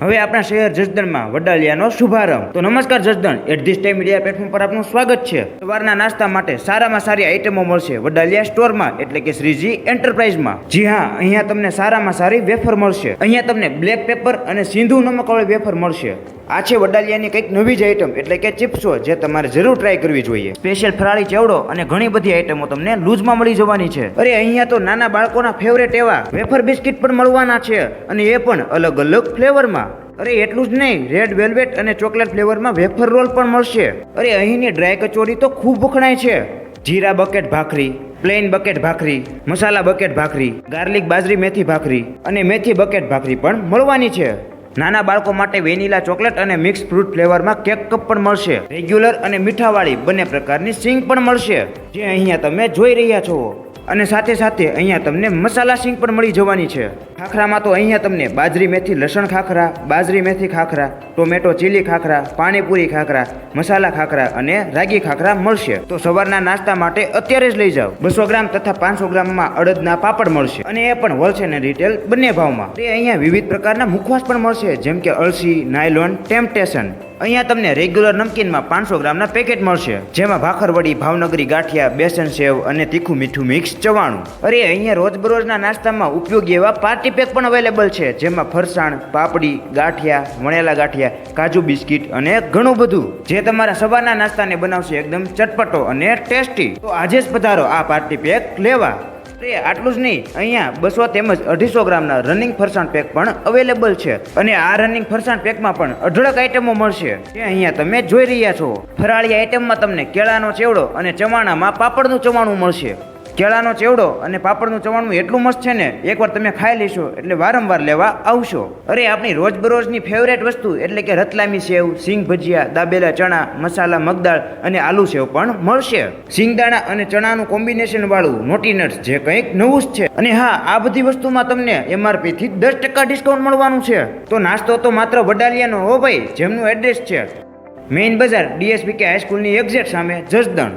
હવે આપણા શહેર જસદણમાં વડાલિયાનો શુભારંભ. તો નમસ્કાર Jasdan at this time media platform પર આપનું સ્વાગત છે. સવારના નાસ્તા માટે સારામાં સારી આઇટમો મળશે વડાલિયા સ્ટોરમાં, એટલે કે શ્રીજી એન્ટરપ્રાઇઝમાં. જી હા, અહીંયા તમને સારામાં સારી વેફર મળશે. અહીંયા તમને બ્લેક પેપર અને સિંધુ નમકવાળી વેફર મળશે. આ છે વડાલિયાની કંઈક નવી જ આઇટમ એટલે કે ચિપ્સો જે તમારે જરૂર ટ્રાય કરવી જોઈએ. સ્પેશિયલ ફરાળી ચેવડો અને ઘણી બધી આઇટમો તમને લૂઝમાં મળી જવાની છે. અરે અહીંયા તો નાના બાળકોના ફેવરેટ એવા વેફર બિસ્કિટ પણ મળવાના છે અને એ પણ અલગ અલગ ફ્લેવરમાં અરે એટલું જ નહીં રેડ વેલ્વેટ અને ચોકલેટ ફ્લેવરમાં વેફર રોલ પણ મળશે. અરે અહીંની ડ્રાય કચોરી તો ખૂબ વખણાય છે. જીરા બકેટ ભાખરી પ્લેન બકેટ ભાખરી મસાલા બકેટ ભાખરી ગાર્લિક બાજરી મેથી ભાખરી અને મેથી બકેટ ભાખરી પણ મળવાની છે. નાના બાળકો માટે વેનીલા ચોકલેટ અને મિક્સ ફ્રૂટ ફ્લેવરમાં કેક કપ પણ મળશે. રેગ્યુલર અને મીઠાવાળી બંને પ્રકારની સિંગ પણ મળશે. જે અહીંયા તમે જોઈ રહ્યા છો. અને સાથે સાથે અહીંયા તમને મસાલા સિંગ પણ મળી જવાની છે. ખાખરામાં તો અહીંયા તમને બાજરી, મેથી, લસણ ખાખરા, બાજરી, મેથી ખાખરા, ટોમેટો, ચીલી ખાખરા, પાણીપુરી ખાખરા, મસાલા ખાખરા અને રાગી ખાખરા મળશે. તો સવારના નાસ્તા માટે અત્યારે જ લઈ જાઓ. બસો ગ્રામ તથા પાંચસો ગ્રામમાં અડદના પાપડ મળશે. અને એ પણ હોલસેલ અને રિટેલ બંને ભાવમાં. તે અહીંયા વિવિધ પ્રકારના મુખવાસ પણ મળશે, જેમ કે અળસી, નાયલોન, ટેમ્પટેશન. અહીંયા તમને રેગ્યુલર નમકીનમાં પાંચસો ગ્રામના પેકેટ મળશે. જેમાં ભાખરવડી, ભાવનગરી, ગાંઠિયા, બેસન સેવ અને તીખું મીઠું મિક્સ ચવાણું. અરે, અહીંયા રોજબરોજના નાસ્તામાં ઉપયોગી એવા પાર્ટી પેક પણ અવેલેબલ છે. જેમાં ફરસાણ, પાપડી, ગાંઠિયા, વણેલા ગાંઠિયા, કાજુ બિસ્કિટ અને ઘણું બધું. જે તમારા સવારના નાસ્તાને બનાવશે એકદમ ચટપટો અને ટેસ્ટી તો આજે જ પધારો આ પાર્ટી પેક લેવા. આટલું જ નહીં. અહીંયા બસો તેમજ અઢીસો ગ્રામના રનિંગ ફરસાણ પેક પણ અવેલેબલ છે. અને આ રનિંગ ફરસાણ પેકમાં પણ અઢળક આઇટમો મળશે. જે અહીંયા તમે જોઈ રહ્યા છો. ફરાળી આઇટમમાં તમને કેળાનો ચેવડો અને ચવાણામાં પાપડનું ચવાણું મળશે. કેળાનો ચેવડો અને પાપડનું ચવાણું એટલું મસ્ત છે ને, એકવાર તમે ખાઈ લેશો એટલે વારંવાર લેવા આવશો. અરે, આપણી રોજબરોજની ફેવરેટ વસ્તુ એટલે કે રતલામી સેવ, સિંગ ભજીયા, દાબેલા ચણા, મસાલા, મગદાળ અને આલુ સેવ પણ મળશે. સિંગદાણા અને ચણાનું કોમ્બિનેશન વાળું નોટી નટ્સ જે કંઈક નવું જ છે. અને હા, આ બધી વસ્તુમાં તમને એમઆરપી થી દસ ટકા ડિસ્કાઉન્ટ મળવાનું છે. તો નાસ્તો તો માત્ર વડાલિયાનો, હો ભાઈ, જેમનું એડ્રેસ છે. મેઇન બજાર ડીએસપીકે હાઈસ્કૂલની એક્ઝેક્ટ સામે જસદણ.